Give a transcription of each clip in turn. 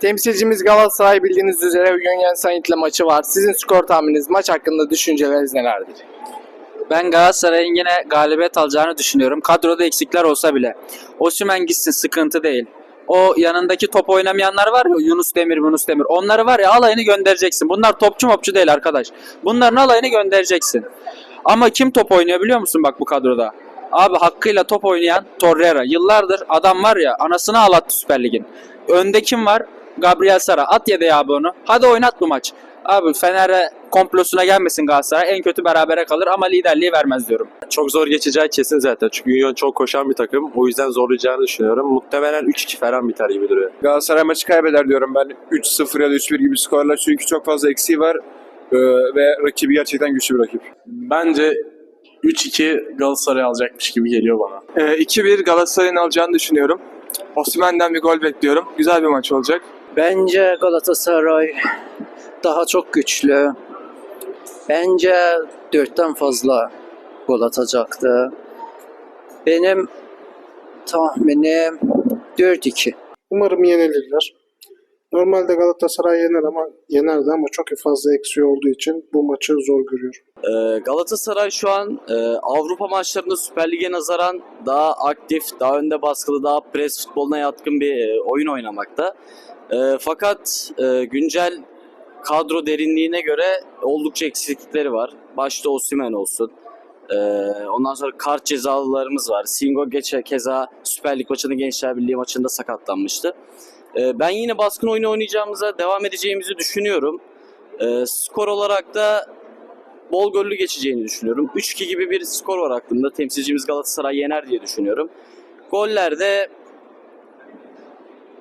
Temsilcimiz Galatasaray bildiğiniz üzere Union Saint'le maçı var. Sizin skor tahmininiz, maç hakkında düşünceleriniz nelerdir? Ben Galatasaray'ın yine galibiyet alacağını düşünüyorum. Kadroda eksikler olsa bile. Osimhen gitsin sıkıntı değil. O yanındaki top oynamayanlar var ya Yunus Demir, Yunus Demir. Onları var ya alayını göndereceksin. Bunlar topçu mopçu değil arkadaş. Bunların alayını göndereceksin. Ama kim top oynuyor biliyor musun bak bu kadroda? Abi hakkıyla top oynayan Torreira. Yıllardır adam var ya anasını ağlattı Süper Lig'in. Önde kim var? Gabriel Sara. At yedeği abi onu. Hadi oynat bu maç. Abi Fener'e komplosuna gelmesin Galatasaray. En kötü berabere kalır ama liderliği vermez diyorum. Çok zor geçeceği kesin zaten. Çünkü Union çok koşan bir takım. O yüzden zorlayacağını düşünüyorum. Muhtemelen 3-2 falan biter gibi duruyor. Galatasaray maçı kaybeder diyorum ben 3-0 ya da 3-1 gibi skorlar çünkü çok fazla eksiği var Ee, ve rakibi gerçekten güçlü bir rakip. Bence 3-2 Galatasaray alacakmış gibi geliyor bana. Ee, 2-1 Galatasaray'ın alacağını düşünüyorum. Osimhen'den bir gol bekliyorum. Güzel bir maç olacak. Bence Galatasaray daha çok güçlü. Bence dörtten fazla gol atacaktı. Benim tahminim 4-2. Umarım yenilirler. Normalde Galatasaray yener ama yenerdi ama çok fazla eksiği olduğu için bu maçı zor görüyorum. Ee, Galatasaray şu an e, Avrupa maçlarında Süper Lig'e nazaran daha aktif, daha önde baskılı, daha pres futboluna yatkın bir e, oyun oynamakta. E, fakat e, güncel kadro derinliğine göre oldukça eksiklikleri var. Başta Osimhen olsun. E, ondan sonra kart cezalılarımız var. Singo geçe keza Süper Lig maçında Gençler Birliği maçında sakatlanmıştı. E, ben yine baskın oyunu oynayacağımıza devam edeceğimizi düşünüyorum. E, skor olarak da bol gollü geçeceğini düşünüyorum. 3-2 gibi bir skor var aklımda. Temsilcimiz Galatasaray yener diye düşünüyorum. Gollerde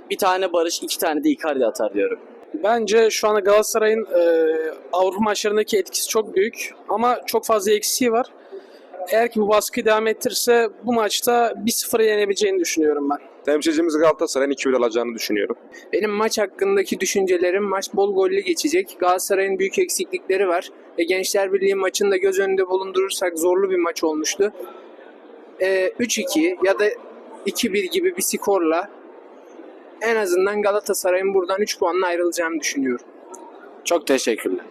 bir tane Barış, iki tane de Icardi atar diyorum. Bence şu anda Galatasaray'ın e, Avrupa maçlarındaki etkisi çok büyük ama çok fazla eksiği var. Eğer ki bu baskıyı devam ettirirse bu maçta 1-0'a yenebileceğini düşünüyorum ben. Temsilcimiz Galatasaray'ın 2-1 alacağını düşünüyorum. Benim maç hakkındaki düşüncelerim maç bol gollü geçecek. Galatasaray'ın büyük eksiklikleri var. E, Gençler Birliği maçını da göz önünde bulundurursak zorlu bir maç olmuştu. E, 3-2 ya da 2-1 gibi bir skorla en azından Galatasaray'ın buradan 3 puanla ayrılacağını düşünüyorum. Çok teşekkürler.